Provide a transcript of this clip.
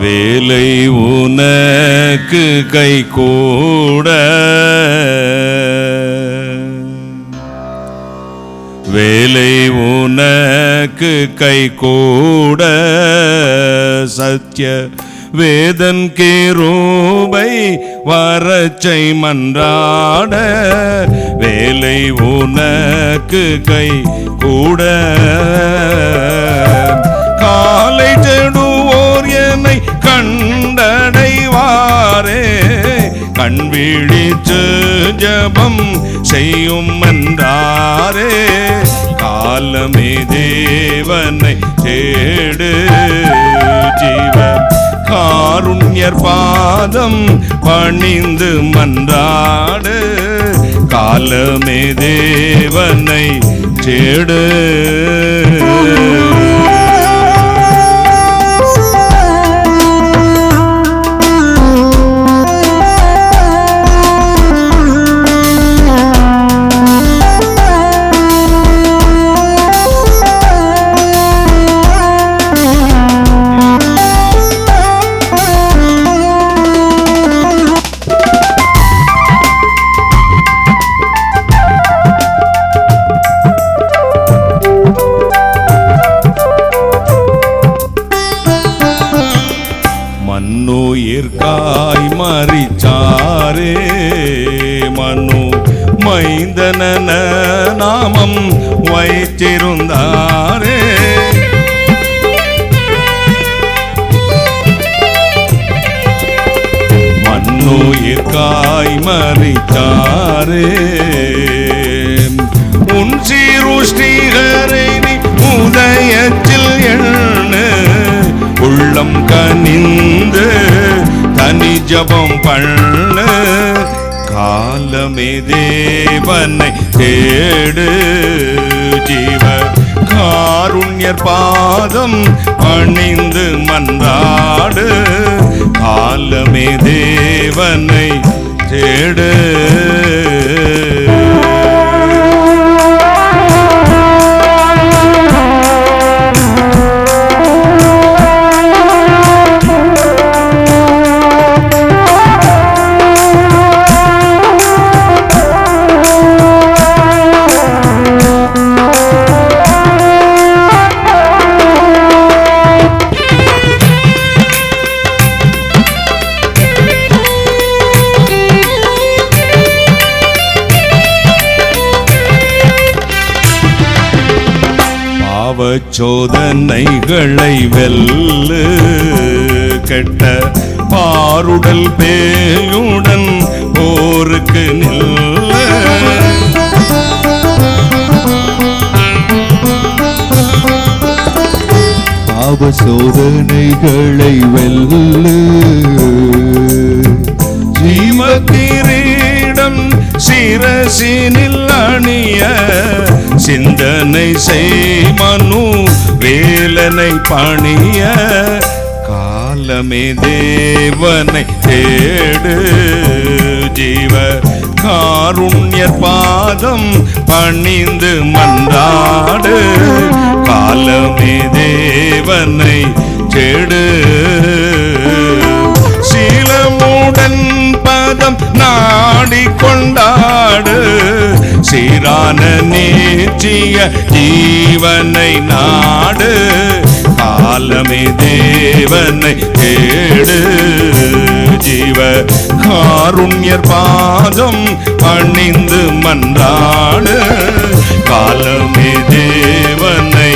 வேலை உனக்கு கை கூட. வேலை உனக்கு கை கூட. சத்திய வேதன் கேரூபை வரச்சை மன்றாட. வேலை உனக்கு கை கூட. காலை கண் விழித்து ஜபம் செய்யும் என்றாரே காலமே தேவனை தேடு ஜீவ காருண்யர் பாதம் பணிந்து மன்றாடு. காலமே தேவனை தேடு மைந்தன நாமம் வைத்திருந்தாரே. மண்ணுயிர்காய் மறித்தாரே. உன் சீருஷ்டிகரை நீ உதயத்தில் எண்ணு. உள்ளம் கனிந்து தனி ஜபம் பண்ணு. காலமே தேவனை தேடு ஜீவ. காருண்யர் பாதம் அணிந்து மன்றாடு. காலமே தேவனை தேடு. சோதனைகளை வெல்லு. கெட்ட பாருடல் பேயுடன் போருக்கு நில்ல. பாவ சோதனைகளை வெல்லு. ஜீவ கிரீடம் சிரசினில் அணிய சிந்தனை செய் மனு வேலனை பணிய. காலமே தேவனை தேடு ஜீவ காருண்யர் பாதம் பணிந்து மன்றாடு. காலமே தேவனை தேடு. சீலமுடன் சீரான நீச்சிய ஜீவனை நாடு. காலமே தேவனை தேடு ஜீவ காருண்யர் பாதம் பணிந்து மன்றாடு. காலமே தேவனை